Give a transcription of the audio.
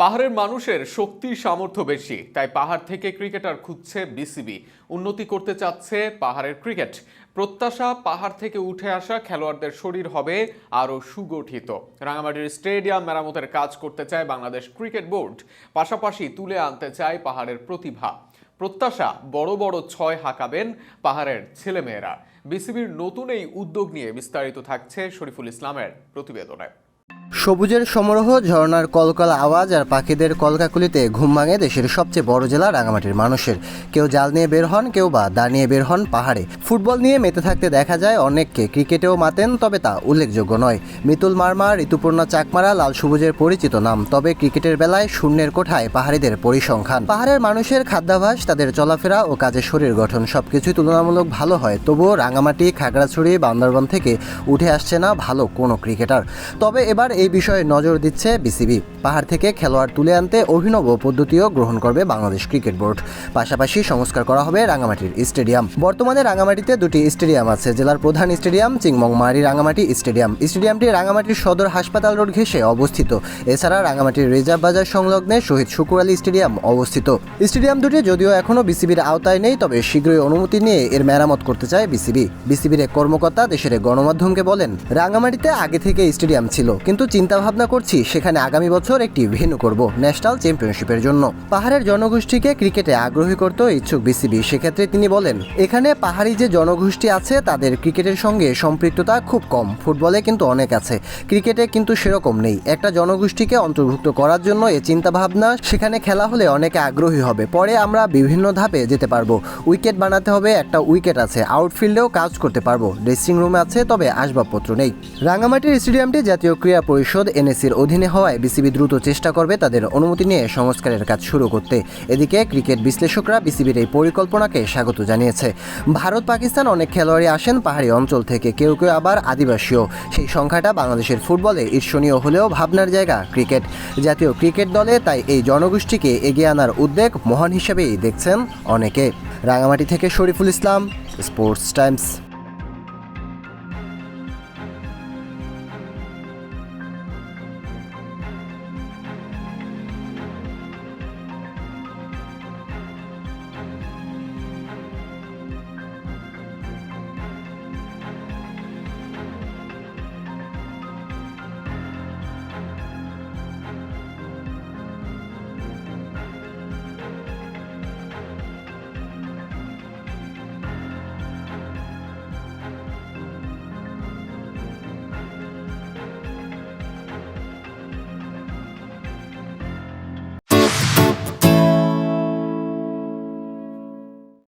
পাহাড়ের মানুষের শক্তি সামর্থ্য বেশি, তাই পাহাড় থেকে ক্রিকেটার খুঁজছে বিসিবি। উন্নতি করতে চাচ্ছে পাহাড়ের ক্রিকেট। প্রত্যাশা, পাহাড় থেকে উঠে আসা খেলোয়াড়দের শরীর হবে আরও সুগঠিত। রাঙামাটির স্টেডিয়াম মেরামতের কাজ করতে চায় বাংলাদেশ ক্রিকেট বোর্ড। পাশাপাশি তুলে আনতে চায় পাহাড়ের প্রতিভা। প্রত্যাশা, বড় বড় ছয় হাঁকাবেন পাহাড়ের ছেলেমেয়েরা। বিসিবির নতুন এই উদ্যোগ নিয়ে বিস্তারিত থাকছে শরীফুল ইসলামের প্রতিবেদনে। সবুজের সমারোহ, ঝর্ণার কলকলা আওয়াজ আর পাখিদের কলকাকুলিতে ঘুম ভাঙে দেশের সবচেয়ে বড় জেলা রাঙামাটির মানুষের। কেউ জাল নিয়ে বের হন, কেউ বা দা নিয়ে বের হন পাহাড়ে। ফুটবল নিয়ে মেতে থাকতে দেখা যায় অনেককে, ক্রিকেটেও মাতেন, তবে তা উল্লেখযোগ্য নয়। মিতুল মার্মা, ঋতুপূর্ণা চাকমারা, লাল সবুজের পরিচিত নাম, তবে ক্রিকেটের বেলায় শূন্যের কোঠায় পাহাড়িদের পরিসংখ্যান। পাহাড়ের মানুষের খাদ্যাভাস তাদের চলাফেরা ও কাজের শরীর গঠন সবকিছুই তুলনামূলক ভালো হয়, তবুও রাঙামাটি, খাগড়াছড়ি, বান্দরবান থেকে উঠে আসছে না ভালো কোনো ক্রিকেটার। তবে এবার এই বিষয়ে নজর দিচ্ছে বিসিবি। পাহাড় থেকে খেলোয়াড় তুলে আনতে অভিনব পদ্ধতিও গ্রহণ করবে বাংলাদেশ ক্রিকেট বোর্ড। পাশাপাশি সংস্কার করা হবে রাঙামাটির স্টেডিয়াম। বর্তমানে রাঙামাটিতে দুটি স্টেডিয়াম আছে, জেলার প্রধান স্টেডিয়াম চিংমংমারি রাঙামাটি স্টেডিয়াম। স্টেডিয়ামটি রাঙামাটির সদর হাসপাতাল রোড ঘেঁষে অবস্থিত। এছাড়া রাঙামাটির রিজার্ভ বাজার সংলগ্নে শহীদ শুকুর আলী স্টেডিয়াম অবস্থিত। স্টেডিয়াম দুটি যদিও এখনও বিসিবির আওতায় নেই, তবে শীঘ্রই অনুমতি নিয়ে এর মেরামত করতে চায় বিসিবি। বিসিবির এক কর্মকর্তা দেশের গণমাধ্যমকে বলেন, রাঙামাটিতে আগে থেকে স্টেডিয়াম ছিল, কিন্তু চিন্তা ভাবনা করছি, সেখানে আগামী বছর একটি ভেন্যু করব ন্যাশনাল চ্যাম্পিয়নশিপের জন্য। পাহাড়ের জনগোষ্ঠীকে ক্রিকেটে আগ্রহী করতে ইচ্ছুক বিসিবি, সেক্ষেত্রে তিনি বলেন, এখানে পাহাড়ি যে জনগোষ্ঠী আছে, তাদের ক্রিকেটের সঙ্গে সম্পৃক্ততা খুব কম, ফুটবলে কিন্তু অনেক আছে, ক্রিকেটে কিন্তু সেরকম নেই। একটা জনগোষ্ঠীকে অন্তর্ভুক্ত করার জন্য এ চিন্তা ভাবনা সেখানে খেলা হলে অনেকে আগ্রহী হবে। পরে আমরা বিভিন্ন ধাপে যেতে পারব। উইকেট বানাতে হবে, একটা উইকেট আছে, আউটফিল্ডেও কাজ করতে পারব। ড্রেসিং রুমে আছে, তবে আসবাবপত্র নেই। রাঙামাটির স্টেডিয়ামটি জাতীয় ক্রীড়া পরিষদ এনএসির অধীনে হওয়ায় বিসিবি দ্রুত চেষ্টা করবে তাদের অনুমতি নিয়ে সংস্কারের কাজ শুরু করতে। এদিকে ক্রিকেট বিশ্লেষকরা বিসিবির এই পরিকল্পনাকে স্বাগত জানিয়েছে। ভারত, পাকিস্তান অনেক খেলোয়াড়ই আসেন পাহাড়ি অঞ্চল থেকে, কেউ কেউ আবার আদিবাসীও। সেই সংখ্যাটা বাংলাদেশের ফুটবলে ঈর্ষণীয় হলেও ভাবনার জায়গা ক্রিকেট। জাতীয় ক্রিকেট দলে তাই এই জনগোষ্ঠীকে এগিয়ে আনার উদ্বেগ মহান হিসেবেই দেখছেন অনেকে। রাঙামাটি থেকে শরীফুল ইসলাম, স্পোর্টস টাইমস।